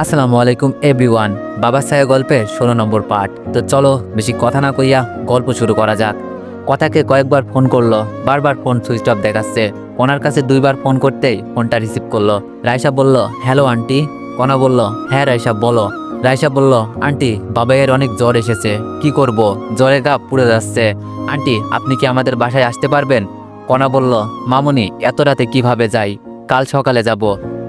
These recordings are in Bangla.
আসসালামু আলাইকুম এভরিওয়ান বাবা সাহেব গল্পের ষোলো নম্বর পার্ট তো চলো, বেশি কথা না কইয়া গল্প শুরু করা যাক। কথাকে কয়েকবার ফোন করল, বারবার ফোন সুইচ অফ দেখাচ্ছে। ওনার কাছে দুইবার ফোন করতেই ফোনটা রিসিভ করল। রায়সা বলল, হ্যালো, আন্টি। কনা বলল হ্যাঁ রায়সা বলো। রায়সা বলল, আন্টি, বাবাইয়ের অনেক জ্বর এসেছে। কি করব? জ্বরে গা পুড়ে যাচ্ছে। আন্টি, আপনি কি আমাদের বাসায় আসতে পারবেন? কনা বলল, মামুনি, এত রাতে কীভাবে যাই? কাল সকালে যাব।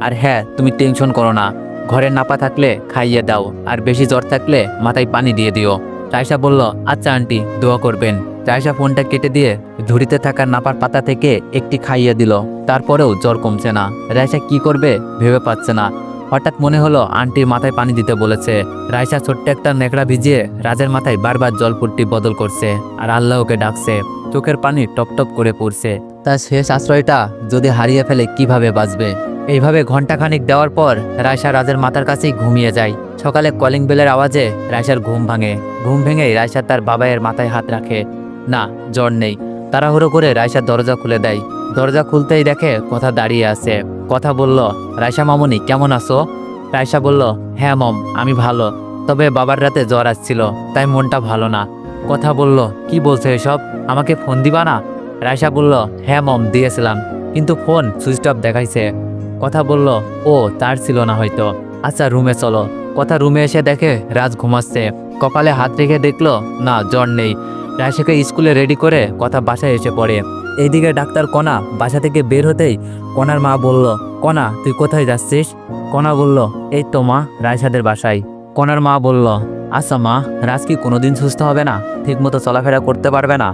আর হ্যাঁ তুমি টেনশন করো না। ঘরে নাপা থাকলে খাইয়ে দাও, আর বেশি জ্বর থাকলে মাথায় পানি দিয়ে দিও। রায়সা বলল আচ্ছা আন্টি, দোয়া করবেন। রায়সা ফোনটা কেটে দিয়ে ঝুড়িতে থাকা নাপার পাতা থেকে একটি খাইয়ে দিল। তারপরেও জ্বর কমছে না। রায়সা কি করবে ভেবে পাচ্ছে না। হঠাৎ মনে হলো আন্টির মাথায় পানি দিতে বলেছে। রায়সা ছোট্ট একটা নেকড়া ভিজিয়ে রাজের মাথায় বারবার জলপুট্টি বদল করছে, আর আল্লাহকে ডাকছে। চোখের পানি টপ টপ করে পড়ছে। তার শেষ আশ্রয়টা যদি হারিয়ে ফেলে কীভাবে বাঁচবে? এইভাবে ঘন্টাখানিক দেওয়ার পর রায়সা রাজের মাথার কাছেই ঘুমিয়ে যায়। সকালে কলিং বেলের আওয়াজে রায়সার ঘুম ভাঙে। ঘুম ভেঙে রায়সা তার বাবাইয়ের মাথায় হাত রাখে। না, জ্বর নেই। তাড়াহুড়ো করে রায়সা দরজা খুলে দেয়। দরজা খুলতেই দেখে কথা দাঁড়িয়ে আছে। কথা বলল রায়সা মামুনি, কেমন আছো? রায়সা বলল হ্যাঁ মম, আমি ভালো। তবে বাবার রাতে জ্বর আসছিল, তাই মনটা ভালো না। কথা বলল, কি বলছো এসব? আমাকে ফোন দিবা না? রায়সা বলল হ্যাঁ মম, দিয়েছিলাম। কিন্তু ফোন সুইচ অফ দেখাইছে। কথা বলল, ও, তার ছিল না হয়তো। আচ্ছা রুমে চলো। কথা রুমে এসে দেখে রাজ ঘুমাচ্ছে। কপালে হাত রেখে দেখল, না, জ্বর নেই। রায়সাকে স্কুলে রেডি করে কথা বাসায় এসে পড়ে। এইদিকে ডাক্তার কণা বাসা থেকে বের হতেই কণার মা বলল, কণা, তুই কোথায় যাচ্ছিস? কণা বলল, এই তো মা রায়সাদের বাসায়। কণার মা বলল আচ্ছা মা, রাজ কি কোনোদিন সুস্থ হবে না? ঠিকমতো চলাফেরা করতে পারবে না?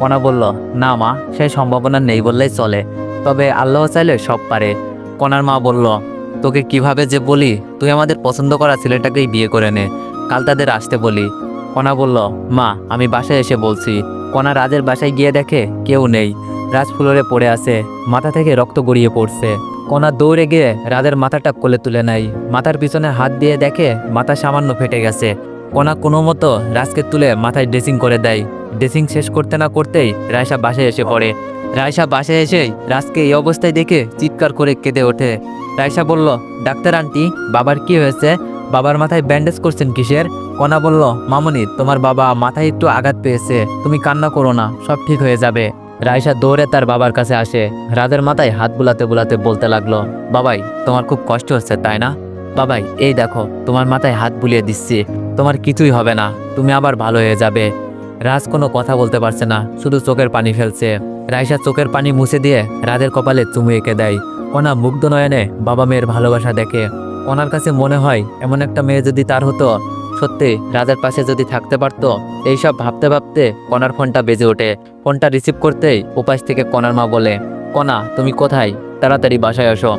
কণা বলল, না মা, সেই সম্ভাবনা নেই বললেই চলে। তবে আল্লাহ চাইলে সব পারে। কণার মা বলল, তোকে কীভাবে যে বলি, তুই আমাদের পছন্দ করা ছেলেটাকেই বিয়ে করে নে। কাল তাদের আসতে বলি। কণা বলল, মা, আমি বাসায় এসে বলছি। কণা রাজের বাসায় গিয়ে দেখে কেউ নেই। রাজ ফ্লোরে পড়ে আছে, মাথা থেকে রক্ত গড়িয়ে পড়ছে। কণা দৌড়ে গিয়ে রাজের মাথাটা কোলে তুলে নেয়। মাথার পিছনে হাত দিয়ে দেখে মাথা সামান্য ফেটে গেছে। কণা কোনো মতো রাজকে তুলে মাথায় ড্রেসিং করে দেয়। ড্রেসিং শেষ করতে না করতেই রায়সা বাসায় এসে পড়ে। রায়সা বাসায় এসেই রাজকে এই অবস্থায় দেখে চিৎকার করে কেঁদে ওঠে। রায়সা বলল, ডাক্তার আন্টি, বাবার কি হয়েছে? বাবার মাথায় ব্যান্ডেজ করছেন কিসের? কণা বলল, মামনি, তোমার বাবা মাথায় একটু আঘাত পেয়েছে। তুমি কান্না করো না, সব ঠিক হয়ে যাবে। রায়সা দৌড়ে তার বাবার কাছে আসে। রাজের মাথায় হাত বুলাতে বুলাতে বলতে লাগল, বাবাই, তোমার খুব কষ্ট হচ্ছে, তাই না? বাবাই, এই দেখো, তোমার মাথায় হাত বুলিয়ে দিচ্ছি। তোমার কিছুই হবে না, তুমি আবার ভালো হয়ে যাবে। রাজ কোনো কথা বলতে পারছে না, শুধু চোখের পানি ফেলছে। রায়সা চোখের পানি মুছে দিয়ে রাজের কপালে চুমু এঁকে দেয়। কণা মুগ্ধ নয়নে বাবা মেয়ের ভালোবাসা দেখে। ওনার কাছে মনে হয়, এমন একটা মেয়ে যদি তার হতো, সত্যি রাজার পাশে যদি থাকতে পারতো, এইসব ভাবতে ভাবতে কণার ফোনটা বেজে ওঠে। ফোনটা রিসিভ করতেই উপাস থেকে কণার মা বলে কণা তুমি কোথায়? তাড়াতাড়ি বাসায় আসো।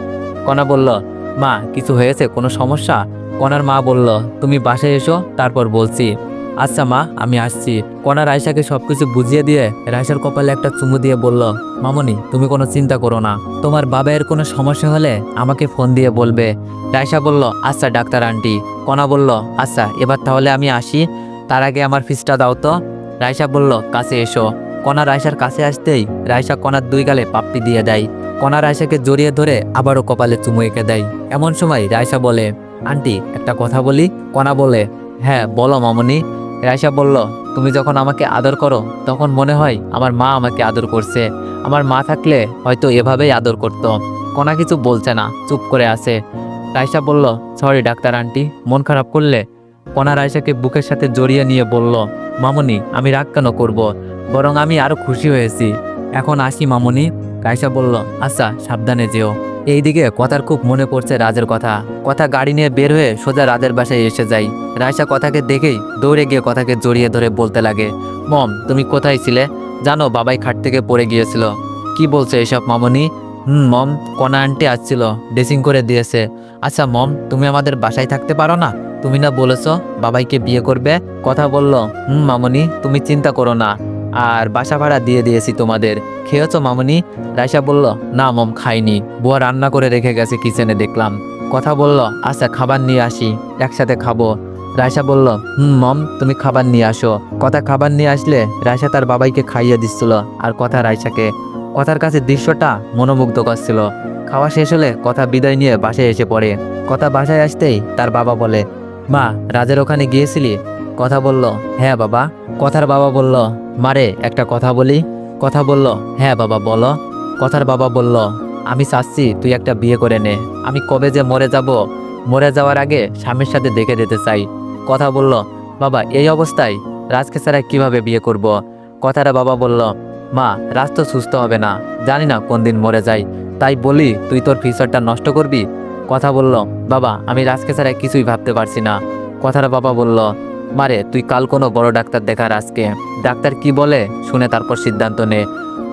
কণা বলল, মা, কিছু হয়েছে? কোনো সমস্যা? কণার মা বলল, তুমি বাসায় এসো, তারপর বলছি। আচ্ছা মা, আমি আসছি। কণা রায়সাকে সবকিছু বুঝিয়ে দিয়ে রায়সার কপালে একটা চুমু দিয়ে বলল, মামনি, তুমি কোনো চিন্তা করো না। তোমার বাবায়ের কোনো সমস্যা হলে আমাকে ফোন দিয়ে বলবে। রায়সা বলল আচ্ছা ডাক্তার আন্টি। কণা বলল আচ্ছা এবার তাহলে আমি আসি। তার আগে আমার ফিসটা দাও তো। রায়সা বলল, কাছে এসো। কণা রায়সার কাছে আসতেই রায়সা কণার দুই গালে পাপ্পি দিয়ে দেয়। কণা রায়সাকে জড়িয়ে ধরে আবারও কপালে চুমু এঁকে দেয়। এমন সময় রায়সা বলে, আন্টি, একটা কথা বলি? কণা বলে হ্যাঁ বলো মামনি। রায়সা বলল, তুমি যখন আমাকে আদর করো, তখন মনে হয় আমার মা আমাকে আদর করছে। আমার মা থাকলে হয়তো এভাবেই আদর করত। কোনা কিছু বলছে না, চুপ করে আছে। রায়সা বলল, সরি ডাক্তার আন্টি, মন খারাপ করলে? কোনা রায়সাকে বুকের সাথে জড়িয়ে নিয়ে বলল, মামনি, আমি রাগ কেন করব? বরং আমি আরও খুশি হয়েছি। এখন আসি মামনি। রায়সা বলল আচ্ছা সাবধানে যেও। এইদিকে কথার খুব মনে পড়ছে রাজের কথা। কথা গাড়ি নিয়ে বের হয়ে সোজা রাজের বাসায় এসে যায় রায়সা কথাকে দেখেই দৌড়ে গিয়ে কথাকে জড়িয়ে ধরে বলতে লাগে, মম, তুমি কোথায় ছিলে? জানো, বাবাই খাট থেকে পড়ে গিয়েছিল। কি বলছে এসব মামনি? হুম, মম কণা আন্টি আসছিল, ড্রেসিং করে দিয়েছে। আচ্ছা মম, তুমি আমাদের বাসায় থাকতে পারো না? তুমি না বলেছ বাবাইকে বিয়ে করবে? কথা বলল, হুম, মামনি, তুমি চিন্তা করো না। আর বাসা ভাড়া দিয়ে দিয়েছি তোমাদের। খেয়েছো মামনি? রায়সা বলল, না মম, খাইনি। বুয়া রান্না করে রেখে গেছে কিচেনে, দেখলাম। কথা বলল আচ্ছা খাবার নিয়ে আসি, একসাথে খাব। রায়সা বলল, হুম, মম, তুমি খাবার নিয়ে আসো। কথা খাবার নিয়ে আসলে রায়সা তার বাবাইকে খাইয়ে দিচ্ছিল, আর কথা রায়সাকে কথার কাছে দৃশ্যটা মনোমুগ্ধ করছিল খাওয়া শেষ হলে কথা বিদায় নিয়ে বাসায় এসে পড়ে। কথা বাসায় আসতেই তার বাবা বলে, মা, রাজের ওখানে গিয়েছিলি? কথা বলল হ্যাঁ বাবা। কথার বাবা বলল, মারে, একটা কথা বলি। কথা বলল হ্যাঁ বাবা, বলো। কথার বাবা বলল, আমি চাচ্ছি তুই একটা বিয়ে করে নে। আমি কবে যে মরে যাব, মরে যাওয়ার আগে স্বামীর সাথে দেখে যেতে চাই। কথা বলল, বাবা, এই অবস্থায় রাজকে ছাড়া কীভাবে বিয়ে করব। কথাটা বাবা বলল, মা, রাজ তো সুস্থ হবে না। জানি না কোন দিন মরে যায়। তাই বলি, তুই তোর ফিউচারটা নষ্ট করবি? কথা বলল, বাবা, আমি রাজকে ছাড়া কিছুই ভাবতে পারছি না। কথাটা বাবা বলল মারে, তুই কাল কোনো বড় ডাক্তার দেখার আজকে। ডাক্তার কি বলে? শুনে তারপর সিদ্ধান্ত নে।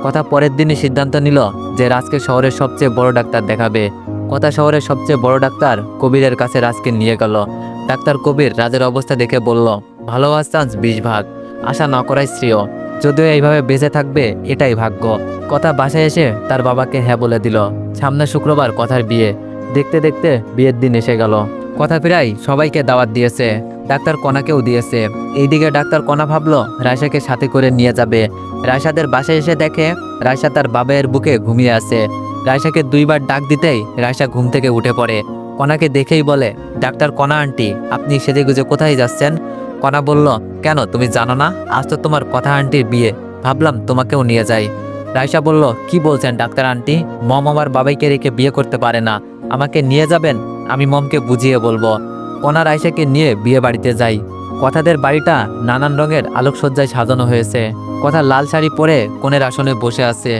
কথা পরের দিনই সিদ্ধান্ত নিল যে রাজকে শহরের সবচেয়ে বড় ডাক্তার দেখাবে। কথা শহরের সবচেয়ে বড় ডাক্তার কবিরের কাছে রাজকে নিয়ে গেল। ডাক্তার কবির রাজের অবস্থা দেখে বলল, ভালো হওয়ার চান্স বিশ ভাগ। আশা না করাই শ্রেয়। যদিও এইভাবে বেঁচে থাকবে, এটাই ভাগ্য। কথা বাসায় এসে তার বাবাকে হ্যাঁ বলে দিল। সামনে শুক্রবার কথার বিয়ে। দেখতে দেখতে বিয়ের দিন এসে গেল। কথা প্রায় সবাইকে দাওয়াত দিয়েছে। ডাক্তার কণাকেও দিয়েছে। এইদিকে ডাক্তার কণা ভাবলো রায়সাকে সাথে করে নিয়ে যাবে। রায়সাদের বাসায় এসে দেখে রায়সা তার বাবায়ের বুকে ঘুমিয়ে আছে। রায়সাকে দুইবার ডাক দিতেই রায়সা ঘুম থেকে উঠে পড়ে। কণাকে দেখেই বলে, ডাক্তার কণা আন্টি, আপনি সেজে গুজে কোথায় যাচ্ছেন? কণা বলল, কেন, তুমি জানো না? আজ তো তোমার কথা আন্টির বিয়ে। ভাবলাম তোমাকেও নিয়ে যাই। রায়সা বলল, কি বলছেন ডাক্তার আন্টি? মম আমার বাবাইকে রেখে বিয়ে করতে পারে না। আমাকে নিয়ে যাবেন? আমি মমকে বুঝিয়ে বলব। কণা রায়সাকে নিয়ে বিয়ে বাড়িতে যাই। কথাদের বাড়িটা নানান রঙের আলোকসজ্জায় সাজানো হয়েছে। কথা লাল শাড়ি পরে কোণের আসনে বসে আছে।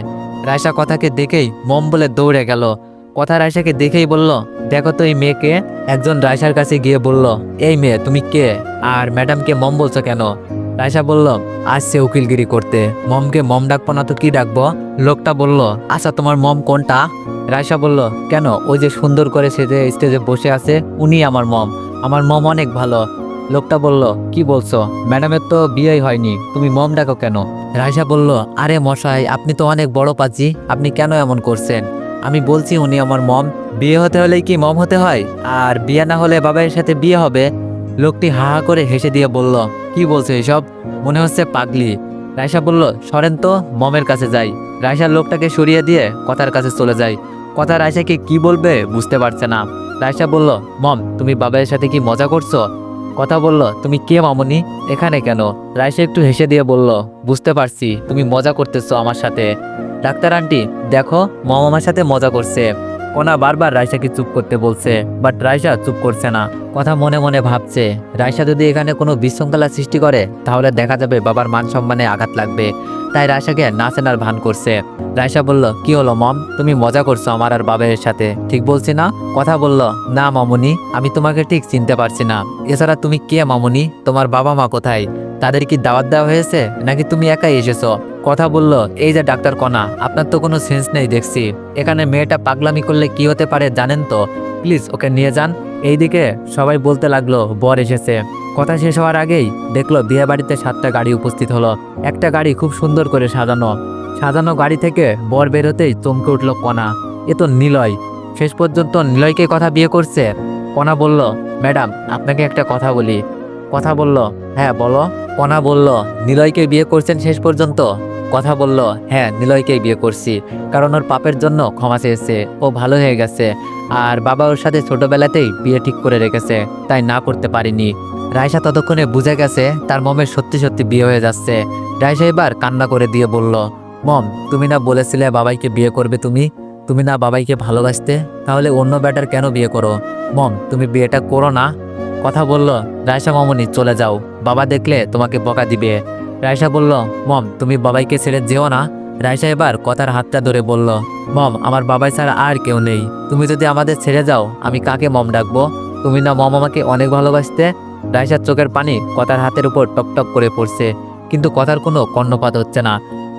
রায়সা কথাকে দেখেই মম বলে দৌড়ে গেল। কথা রায়সাকে দেখেই বলল, দেখো তো এই মেয়েকে। একজন রায়সার কাছে গিয়ে বলল, এই মেয়ে, তুমি কে? আর ম্যাডামকে মম বলছো কেন? রায়সা বলল আসছে উকিলগিরি করতে। মমকে মম ডাকবো না তো কি ডাকবো? লোকটা বলল আচ্ছা তোমার মম কোনটা? রায়সা বলল, কেন? ওই যে সুন্দর করে সে যে স্টেজে বসে আছে উনি আমার মম। আমার মম অনেক ভালো। লোকটা বলল, কি বলছো? ম্যাডামের তো বিয়েই হয়নি। তুমি মম ডাকো কেন? রায়সা বলল, আরে মশাই, আপনি তো অনেক বড় পাচ্ছি আপনি কেন এমন করছেন? আমি বলছি, উনি আমার মম। বিয়ে হতে হলেই কি মম হতে হয়? আর বিয়ে না হলে বাবার সাথে বিয়ে হবে? লোকটি হা হা করে হেসে দিয়ে বলল, কি বলছো এসব? মনে হচ্ছে পাগলি। রায়সা বলল, সরেন তো, মমের কাছে যাই। রায়সা লোকটাকে সরিয়ে দিয়ে কথার কাছে চলে যায়। কথা রায়সাকে কি বলবে বুঝতে পারছে না। রায়সা বলল, মম, তুমি বাবার সাথে কি মজা করছ? কথা বলল, তুমি কে মামনি? এখানে কেন? রায়সা একটু হেসে দিয়ে বলল, বুঝতে পারছি, তুমি মজা করতেছো আমার সাথে। ডাক্তার আন্টি, দেখো, মম আমার সাথে মজা করছে। কোনা বারবার রায়সাকে চুপ করতে বলছে, বাট রায়সা চুপ করছে না। কথা মনে মনে ভাবছে, রায়সা যদি এখানে কোনো বিশৃঙ্খলা সৃষ্টি করে, তাহলে দেখা যাবে বাবার মান সম্মানে আঘাত লাগবে। তাই রায়সাকে না চেনার ভান করছে। রায়সা বলল, কি হলো, মম? তুমি মজা করছ আমার আর বাবার সাথে। ঠিক বলছি না? কথা বলল, না, মামুনি, আমি তোমাকে ঠিক চিনতে পারছি না। এছাড়া তুমি কে, মামুনি? তোমার বাবা মা কোথায়? তাদের কি দাওয়াত দেওয়া হয়েছে? নাকি তুমি একাই এসেছ? কথা বলল, এই যে ডাক্তার কণা, আপনার তো কোনো সেন্স নেই দেখছি। এখানে মেয়েটা পাগলামি করলে কি হতে পারে জানেন তো? প্লিজ ওকে নিয়ে যান। এইদিকে সবাই বলতে লাগল, বর এসেছে। কথা শেষ হওয়ার আগেই দেখল বিয়ে বাড়িতে সাতটা গাড়ি উপস্থিত হলো। একটা গাড়ি খুব সুন্দর করে সাজানো। সাজানো গাড়ি থেকে বর বেরোতেই চমকে উঠল কণা এ তো নিলয়। শেষ পর্যন্ত নিলয়কে কথা বিয়ে করছে। কণা বলল, ম্যাডাম, আপনাকে একটা কথা বলি। কথা বলল হ্যাঁ বলো। কণা বলল, নিলয়কে বিয়ে করছেন শেষ পর্যন্ত? কথা বলল হ্যাঁ নিলয়কেই বিয়ে করছি। কারণ ওর পাপের জন্য ক্ষমা চেয়েছে। ও ভালো হয়ে গেছে। আর বাবা ওর সাথে ছোটবেলাতেই বিয়ে ঠিক করে রেখেছে। তাই না করতে পারিনি। রায়সা ততক্ষণে বুঝে গেছে তার মমের সত্যি সত্যি বিয়ে হয়ে যাচ্ছে। রায়সা এবার কান্না করে দিয়ে বলল, মম, তুমি না বলেছিলে বাবাইকে বিয়ে করবে তুমি? তুমি না বাবাইকে ভালোবাসতে? তাহলে অন্য ব্যাটার কেন বিয়ে করো? মম, তুমি বিয়েটা করো না? কথা বলল রায়সা মামনি, চলে যাও। বাবা দেখলে তোমাকে বকা দিবে। রায়সা বলল, মম, তুমি বাবাইকে ছেড়ে যেও না। রায়সা এবার কথার হাতটা ধরে বলল, মম, আমার বাবাই ছাড়া আর কেউ নেই। তুমি যদি আমাদের ছেড়ে যাও, আমি কাকে মম ডাকবো? তুমি না মম আমাকে অনেক ভালোবাসতে? রায়সার চোখের পানি কথার হাতের উপর টপটপ করে পড়ছে, কিন্তু কথার কোনো কর্ণপাত হচ্ছে না।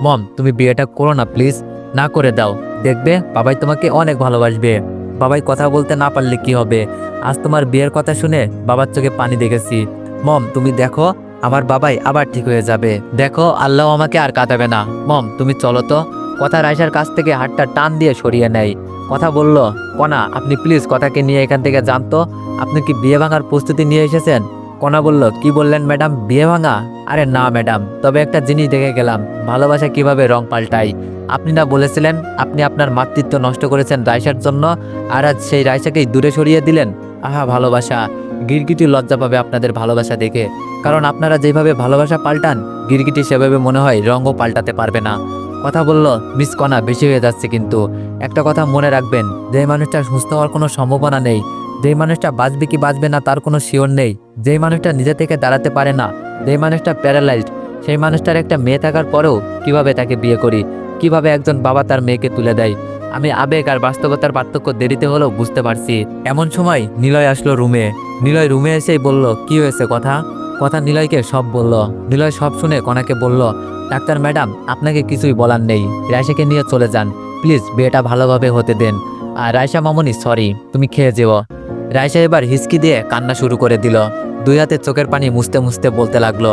মম, তুমি বিয়েটা করো না, প্লিজ। না করে দাও। দেখবে, বাবাই তোমাকে অনেক ভালোবাসবে। বাবাই কথা বলতে না পারলে কি হবে? আজ তোমার বিয়ের কথা শুনে বাবার চোখে পানি দেখেছি। মম, তুমি দেখো আমার বাবাই আবার ঠিক হয়ে যাবে। দেখো, আল্লাহ আমাকে আর কাঁদাবে না। মম, তুমি চলো তো। কথা রাইসার কাছ থেকে হাতটা টান দিয়ে সরিয়ে নেয়। কথা বলল, কনা, আপনি প্লিজ কথাকে নিয়ে এখান থেকে জানতো আপনি কি বিয়ে ভাঙার প্রস্তুতি নিয়ে এসেছেন? কনা বলল, কি বললেন ম্যাডাম? বিয়ে ভাঙা? আরে না, ম্যাডাম। তবে একটা জিনিস দেখে গেলাম। ভালোবাসা কীভাবে রং পাল্টায়? আপনি না বলেছিলেন আপনি আপনার মাতৃত্ব নষ্ট করেছেন রাইসার জন্য, আর আজ সেই রাইসাকেই দূরে সরিয়ে দিলেন? আহা, ভালোবাসা। গিরগিটি লজ্জা পাবে আপনাদের ভালোবাসা দেখে। কারণ আপনারা যেভাবে ভালোবাসা পাল্টান, গিরগিটি সেভাবে মনে হয় রঙও পাল্টাতে পারবে না। কথা বলল মিস কণা বেশি হয়ে যাচ্ছে কিন্তু। একটা কথা মনে রাখবেন যে মানুষটা সুস্থ হওয়ার কোনো সম্ভাবনা নেই, যেই মানুষটা বাঁচবে কি বাঁচবে না তার কোনো শিওর নেই। যেই মানুষটা নিজে থেকে দাঁড়াতে পারে না, যেই মানুষটা প্যারালাইজড সেই মানুষটার একটা মেয়ে থাকার পরেও কীভাবে তাকে বিয়ে করি, কীভাবে একজন বাবা তার মেয়েকে তুলে দেয়। আমি আবেগ আর বাস্তবতার পার্থক্য দেরিতে হলেও বুঝতে পারছি। এমন সময় নিলয় আসলো রুমে। নিলয় রুমে এসেই বলল, কি হয়েছে কথা? কথা নিলয়কে সব বলল। নিলয় সব শুনে কনাকে বলল, ডাক্তার ম্যাডাম, আপনাকে কিছুই বলার নেই। রায়সাকে নিয়ে চলে যান। প্লিজ, বিয়েটা ভালোভাবে হতে দেন। আর রায়সা মামনি, সরি, তুমি খেয়ে যেও। রায়সা এবার হিসকি দিয়ে কান্না শুরু করে দিল। দুই হাতে চোখের পানি মুছতে মুছতে বলতে লাগল,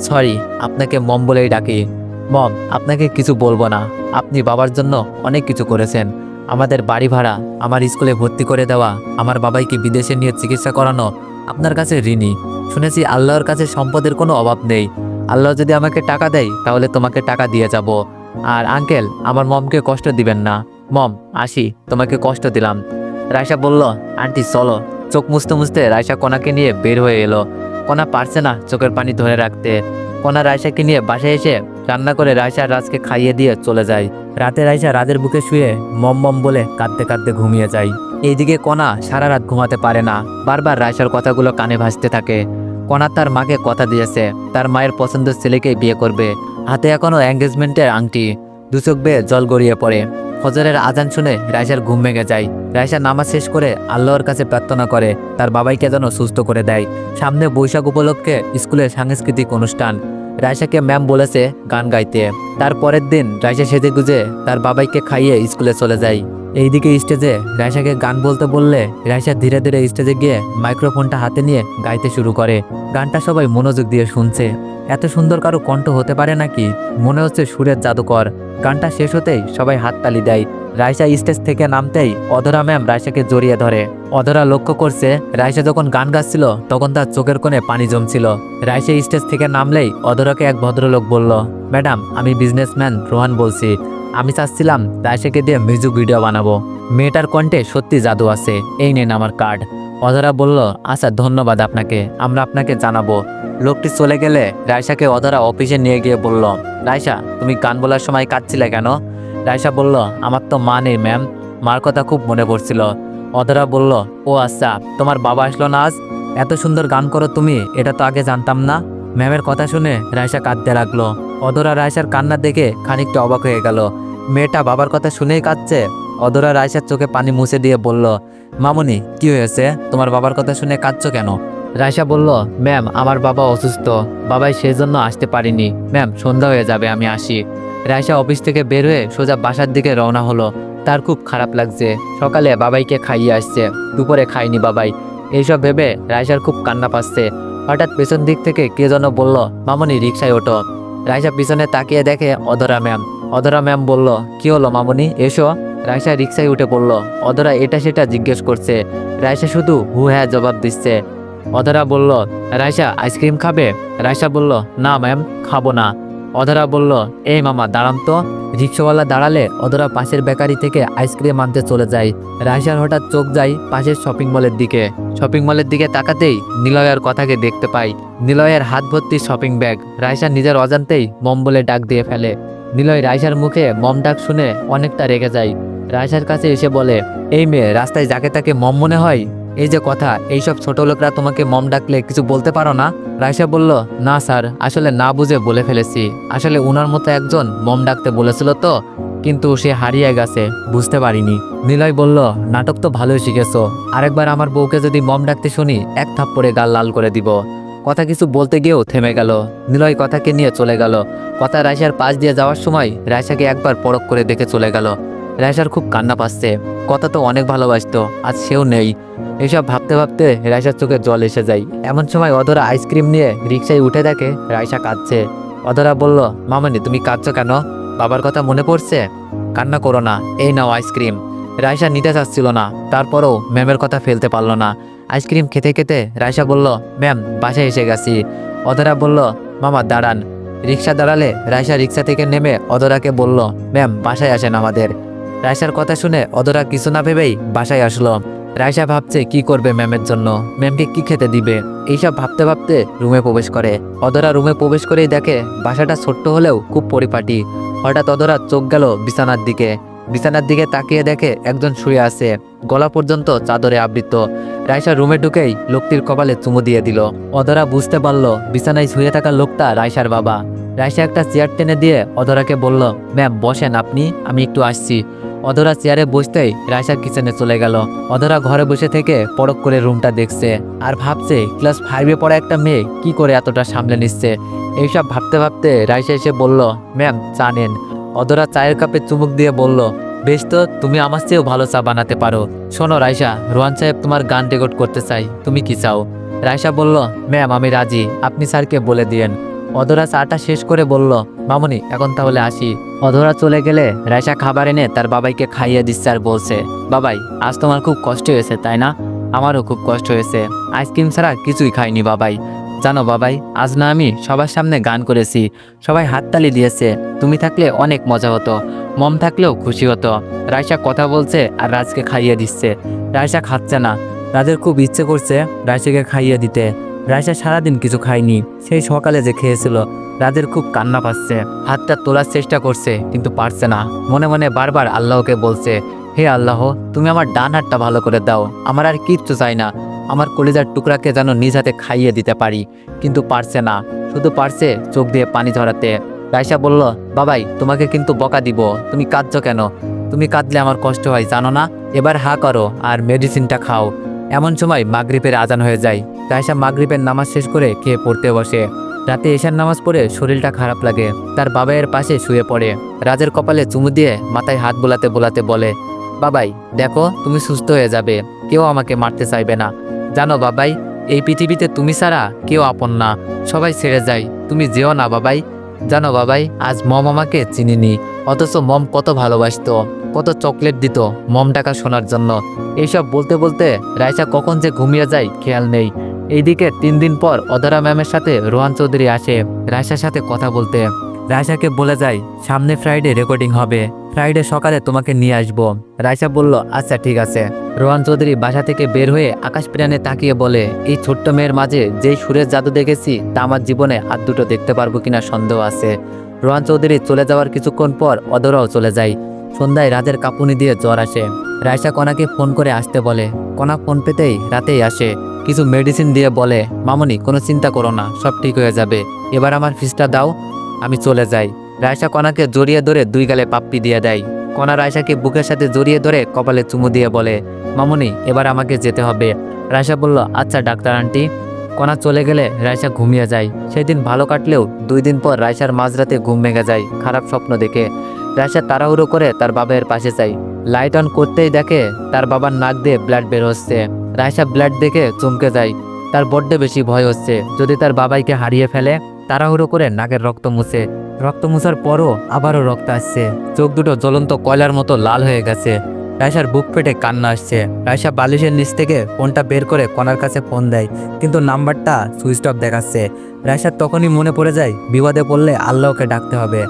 সরি, আপনাকে মম বলেই ডাকি। মম, আপনাকে কিছু বলব না। আপনি বাবার জন্য অনেক কিছু করেছেন। আমাদের বাড়ি ভাড়া, আমার স্কুলে ভর্তি করে দেওয়া, আমার বাবাইকে বিদেশে নিয়ে চিকিৎসা করানো, আপনার কাছে ঋণী। শুনেছি আল্লাহর কাছে সম্পদের কোনো অভাব নেই। আল্লাহ যদি আমাকে টাকা দেয়, তাহলে তোমাকে টাকা দিয়ে যাব। আর আঙ্কেল, আমার মমকে কষ্ট দিবেন না। মম, আসি, তোমাকে কষ্ট দিলাম। রায়সা বলল, আন্টি, চলো। চোখ মুছতে মুছতে রায়সা কণাকে নিয়ে বের হয়ে এলো। কোনা পারছে না চোখের পানি ধরে রাখতে। কোনা রায়সাকে নিয়ে বাসায় এসে রান্না করে আর রাজকে খাইয়ে দিয়ে চলে যায়। রাতে রায়সা রাজের বুকে শুয়ে মম মম বলে কাঁদতে কাঁদতে ঘুমিয়ে যায়। এইদিকে কণা সারা রাত ঘুমাতে পারে না। বারবার রায়সার কথাগুলো কানে ভাসতে থাকে। কণা তার মাকে কথা দিয়েছে। তার মায়ের পছন্দের ছেলেকেই বিয়ে করবে। হাতে এখনও এঙ্গেজমেন্টের আংটি। দুচোখ বেয়ে জল গড়িয়ে পড়ে। ফজরের আজান শুনে রায়সার ঘুম ভেঙে যায়। রায়সা নামাজ শেষ করে আল্লাহর কাছে প্রার্থনা করে। তার বাবাইকে যেন সুস্থ করে দেয়। সামনে বৈশাখ উপলক্ষে স্কুলে সাংস্কৃতিক অনুষ্ঠান। রায়সাকে ম্যাম বলেছে গান গাইতে। তার পরের দিন রায়সা সেজে গুজে তার বাবাইকে খাইয়ে স্কুলে চলে যায়। এইদিকে স্টেজে রায়সাকে গান বলতে বললে রায়সা ধীরে ধীরে স্টেজে গিয়ে মাইক্রোফোনটা হাতে নিয়ে গাইতে শুরু করে। গানটা সবাই মনোযোগ দিয়ে শুনছে। এত সুন্দর কারও কণ্ঠ হতে পারে নাকি? মনে হচ্ছে সুরের জাদুকর। গানটা শেষ হতেই সবাই হাততালি দেয়। রায়সা স্টেজ থেকে নামতেই অধরা ম্যাম রায়সাকে জড়িয়ে ধরে। অধরা লক্ষ্য করছে রায়সা যখন গান গাচ্ছিল, তখন তার চোখের কোণে পানি জমছিল। রায়সা স্টেজ থেকে নামলেই অধরাকে এক ভদ্রলোক বলল, ম্যাডাম, আমি বিজনেসম্যান রোহান বলছি। আমি চাচ্ছিলাম রায়সাকে দিয়ে মিউজিক ভিডিও বানাবো। মেয়েটার কণ্ঠে সত্যি জাদু আছে। এই নেন আমার কার্ড। অধরা বলল আচ্ছা ধন্যবাদ আপনাকে। আমরা আপনাকে জানাব। লোকটি চলে গেলে রায়সাকে অধরা অফিসে নিয়ে গিয়ে বলল রায়সা তুমি গান বলার সময় কাঁদছিলে কেন? রায়সা বলল, আমার তো মা নেই, ম্যাম। মার কথা খুব মনে পড়ছিল। অধরা বলল, ও আচ্ছা তোমার বাবা আসলো না আজ? এত সুন্দর গান করো তুমি, এটা তো আগে জানতাম না। ম্যামের কথা শুনে রায়সা কাঁদতে লাগল। অধরা রায়সার কান্না দেখে খানিকটা অবাক হয়ে গেল। মেয়েটা বাবার কথা শুনেই কাঁদছে। অধরা রায়সার চোখে পানি মুছে দিয়ে বলল, মামুনি, কি হয়েছে? তোমার বাবার কথা শুনে কাঁদছো কেন? রায়সা বলল, ম্যাম, আমার বাবা অসুস্থ। বাবাই সেই জন্য আসতে পারিনি। ম্যাম, সন্ধ্যা হয়ে যাবে, আমি আসি। রায়সা অফিস থেকে বের হয়ে সোজা বাসার দিকে রওনা হলো। তার খুব খারাপ লাগছে। সকালে বাবাইকে খাইয়ে আসছে। দুপুরে খায়নি বাবাই। এইসব ভেবে রায়সার খুব কান্না পাচ্ছে। হঠাৎ পেছন দিক থেকে কে যেন বলল, মামনি রিক্সায় ওঠো। রায়সা পিছনে তাকিয়ে দেখে অধরা ম্যাম। অধরা ম্যাম বলল, কি হলো মামনি? এসো। রায়সা রিক্সায় উঠে পড়ল। অধরা এটা সেটা জিজ্ঞেস করছে। রায়সা শুধু হু হ্যাঁ জবাব দিচ্ছে। অধরা বলল রায়সা আইসক্রিম খাবে? রায়সা বলল, না ম্যাম, খাব না। অধরা বলল, এই মামা, দাঁড়ান তো। রিক্সাওয়ালা দাঁড়ালে অধরা পাশের বেকারি থেকে আইসক্রিম আনতে চলে যায়। রায়সার হঠাৎ চোখ যায় পাশের শপিং মলের দিকে। শপিং মলের দিকে তাকাতেই নিলয়ের কথাকে দেখতে পাই। নিলয়ের হাত ভর্তি শপিং ব্যাগ। রায়সা নিজের অজান্তেই মম বলে ডাক দিয়ে ফেলে। নিলয় রায়সার মুখে মম ডাক শুনে অনেকটা রেগে যায়। রায়সার কাছে এসে বলে, এই মেয়ে, রাস্তায় যাকে তাকে মম মনে হয় এই যে কথা, এইসব ছোট লোকরা তোমাকে মম ডাকলে কিছু বলতে পারো না? রায়সা বলল, না, স্যার, আসলে না বুঝে বলে ফেলেছি। আসলে উনার মতো একজন মম ডাকতে বলেছিল তো, কিন্তু সে হারিয়ে গেছে, বুঝতে পারিনি। নিলয় বলল, নাটক তো ভালোই শিখেছো। আরেকবার আমার বউকে যদি মম ডাকতে শুনি, এক থাপ্পড়ে গাল লাল করে দিব। কথা কিছু বলতে গিয়েও থেমে গেল। নিলয় কথাকে নিয়ে চলে গেল। কথা রায়সার পাশ দিয়ে যাওয়ার সময় রায়সাকে একবার পরক করে দেখে চলে গেল। রায়সার খুব কান্না পাচ্ছে। কথা তো অনেক ভালোবাসতো আজ সেও নেই। এসব ভাবতে ভাবতে রায়সার চোখে জল এসে যায়। এমন সময় অধরা আইসক্রিম নিয়ে রিক্সায় উঠে দেখে রায়সা কাঁদছে। অধরা বলল, মামানি, তুমি কাঁদছো কেন? বাবার কথা মনে পড়ছে? কান্না করো না, এই নাও আইসক্রিম। রায়সা নিতে চাচ্ছিল না, তারপরও ম্যামের কথা ফেলতে পারল না। আইসক্রিম খেতে খেতে রায়সা বলল, ম্যাম, বাসায় এসে গেছি। অধরা বলল, মামা, দাঁড়ান। রিক্সা দাঁড়ালে রায়সা রিক্সা থেকে নেমে অদরাকে বলল, ম্যাম, বাসায় আসেন আমাদের। রায়সার কথা শুনে অদরা কিছু না ভেবেই বাসায় আসলো। রায়সা ভাবছে, কি করবে ম্যামের জন্য? ম্যামকে কি খেতে দিবে? এইসব ভাবতে ভাবতে রুমে প্রবেশ করে। অদরা রুমে প্রবেশ করেই দেখে বাসাটা ছোট্ট হলেও খুব পরিপাটি। হঠাৎ অদরা চোখ গেল বিছানার দিকে। বিছানার দিকে তাকিয়ে দেখে একজন শুয়ে আছে। গলা পর্যন্ত চাদরে আবৃত। রায়সা রুমে ঢুকেই লোকটির কপালে চুমু দিয়ে দিল। অদরা বুঝতে পারল, বিছানায় শুয়ে থাকা লোকটা রায়সার বাবা। রায়সা একটা চেয়ার টেনে দিয়ে অদরাকে বলল, ম্যাম, বসেন আপনি, আমি একটু আসছি। অধরা চেয়ারে বসতেই রায়সা কিচেনে চলে গেল। অধরা ঘরে বসে থেকে পরক করে রুমটা দেখছে আর ভাবছে, ক্লাস ফাইভে পড়া একটা মেয়ে কি করে এতটা সামলে নিচ্ছে? এইসব ভাবতে ভাবতে রায়সা এসে বলল, ম্যাম, চা নেন। অধরা চায়ের কাপে চুমুক দিয়ে বলল, বেশ তো, তুমি আমার চেয়েও ভালো চা বানাতে পারো। শোনো রায়সা রোহান সাহেব তোমার গান রেকর্ড করতে চাই। তুমি কি চাও? রায়সা বলল, ম্যাম, আমি রাজি। আপনি স্যারকে বলে দিয়েন। অধরা চাটা শেষ করে বলল, মামনি, এখন তাহলে আসি। অধরা চলে গেলে রায়সা খাবার এনে তার বাবাইকে খাইয়ে দিচ্ছে আর বলছে, বাবাই, আজ তোমার খুব কষ্ট হয়েছে, তাই না? আমারও খুব কষ্ট হয়েছে। আইসক্রিম ছাড়া কিছুই খাইনি বাবাই। জানো বাবাই, আজ না আমি সবার সামনে গান করেছি। সবাই হাততালি দিয়েছে। তুমি থাকলে অনেক মজা হতো। মম থাকলেও খুশি হতো। রায়সা কথা বলছে আর রাজকে খাইয়ে দিচ্ছে। রায়সা খাচ্ছে না। রাজের খুব ইচ্ছে করছে রায়সাকে খাইয়ে দিতে। রায়সা সারাদিন কিছু খায়নি। সেই সকালে যে খেয়েছিল, রাজের খুব কান্না পাচ্ছে। হাতটা তোলার চেষ্টা করছে, কিন্তু পারছে না। মনে মনে বারবার আল্লাহকে বলছে, হে আল্লাহ, তুমি আমার ডান হাতটা ভালো করে দাও। আমার আর কিচ্ছু চাই না। আমার কলিজার টুকরাকে যেন নিজ হাতে খাইয়ে দিতে পারি। কিন্তু পারছে না। শুধু পারছে চোখ দিয়ে পানি ঝরাতে। রায়সা বলল, বাবাই, তোমাকে কিন্তু বকা দিব। তুমি কাঁদছ কেন? তুমি কাঁদলে আমার কষ্ট হয়, জানো না? এবার হা করো আর মেডিসিনটা খাও। এমন সময় মাগরিপের আজান হয়ে যায়। রায়সা মাগরিপের নামাজ শেষ করে খেয়ে পড়তে বসে। রাতে এশার নামাজ পড়ে শরীরটা খারাপ লাগে। তার বাবাইয়ের পাশে শুয়ে পড়ে। রাজের কপালে চুমু দিয়ে মাথায় হাত বোলাতে বোলাতে বলে, বাবাই, দেখো, তুমি সুস্থ হয়ে যাবে। কেউ আমাকে মারতে চাইবে না। জানো বাবাই, এই পৃথিবীতে তুমি ছাড়া কেউ আপন না। সবাই ছেড়ে যায়। তুমি যেও না বাবাই। জানো বাবাই, আজ মম আমাকে চিনিনি। অথচ মম কত ভালোবাসত, কত চকলেট দিত মম টাকা শোনার জন্য। এইসব বলতে বলতে রায়সা কখন যে ঘুমিয়ে যায় খেয়াল নেই। এইদিকে তিন দিন পর অদরা ম্যামের সাথে রোহান চৌধুরী আসে রায়সার সাথে কথা বলতে। রায়সাকে বলে যায়, সামনে ফ্রাইডে রেকর্ডিং হবে। ফ্রাইডে সকালে তোমাকে নিয়ে আসব। রায়সা বলল আচ্ছা ঠিক আছে। রোহান চৌধুরী বাসা থেকে বের হয়ে আকাশ প্রাণে তাকিয়ে বলে, এই ছোট্ট মেয়ের মাঝে যেই সুরের জাদু দেখেছি, তা আমার জীবনে আর দুটো দেখতে পারব কিনা সন্দেহ আছে। রোহান চৌধুরী চলে যাওয়ার কিছুক্ষণ পর অদরাও চলে যায়। সন্ধ্যায় রাজের কাপুনি দিয়ে জ্বর আসে। রায়সা কনাকে ফোন করে আসতে বলে। কনা ফোন পেতেই রাতেই আসে। কিছু মেডিসিন দিয়ে বলে, মামনি, কোনো চিন্তা করো না, সব ঠিক হয়ে যাবে। এবার আমার ফিসটা দাও, আমি চলে যাই। রায়সা কনাকে জড়িয়ে ধরে দুই গালে পাপ্পি দিয়ে দেয়। কনা রায়সাকে বুকের সাথে জড়িয়ে ধরে কপালে চুমু দিয়ে বলে, মামনি, এবার আমাকে যেতে হবে। রায়সা বলল আচ্ছা ডাক্তার আন্টি। কণা চলে গেলে রায়সা ঘুমিয়ে যায়। সেদিন ভালো কাটলেও দুই দিন পর রায়সার মাঝরাতে ঘুম ভেঙে যায়, খারাপ স্বপ্ন দেখে। রায়সা তাড়াহুড়ো করে তার বাবার পাশে যায়। লাইট অন করতেই দেখে তার বাবার নাক দিয়ে ব্লাড বের হচ্ছে। রায়সা ব্লাড দেখে চমকে যায়। তার বড্ডে বেশি ভয় হচ্ছে। যদি তার বাবাইকে হারিয়ে ফেলে, তাড়াহুড়ো করে নাকের রক্ত মুছে। রক্ত মুছার পরও আবারও রক্ত আসছে। চোখ দুটো জ্বলন্ত কয়লার মতো লাল হয়ে গেছে। রায়সার বুক ফেটে কান্না আসছে। রায়সা বালিশের নিচ থেকে ফোনটা বের করে কনার কাছে ফোন দেয়, কিন্তু নাম্বারটা সুইচ অফ দেখাচ্ছে। রায়সার তখনই মনে পড়ে যায় বিবাদে পড়লে আল্লাহকে ডাকতে হবে।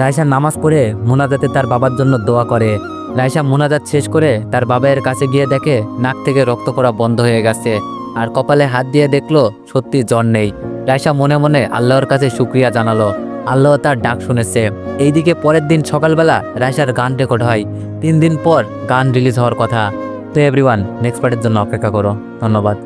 রায়সা নামাজ পড়ে মোনাজাতে তার বাবার জন্য দোয়া করে। রায়সা মোনাজাত শেষ করে তার বাবায়ের কাছে গিয়ে দেখে নাক থেকে রক্ত পড়া বন্ধ হয়ে গেছে। আর কপালে হাত দিয়ে দেখল, সত্যি জ্বর নেই। লাইসা মনে মনে আল্লাহর কাছে শুক্রিয়া জানালো। আল্লাহ তার ডাক শুনেছে। এইদিকে পরের দিন সকালবেলা রাইসার গান রেকর্ড হয়। তিন দিন পর গান রিলিজ হওয়ার কথা। তো এভরিওয়ান নেক্সট পার্টের জন্য অপেক্ষা করো। ধন্যবাদ।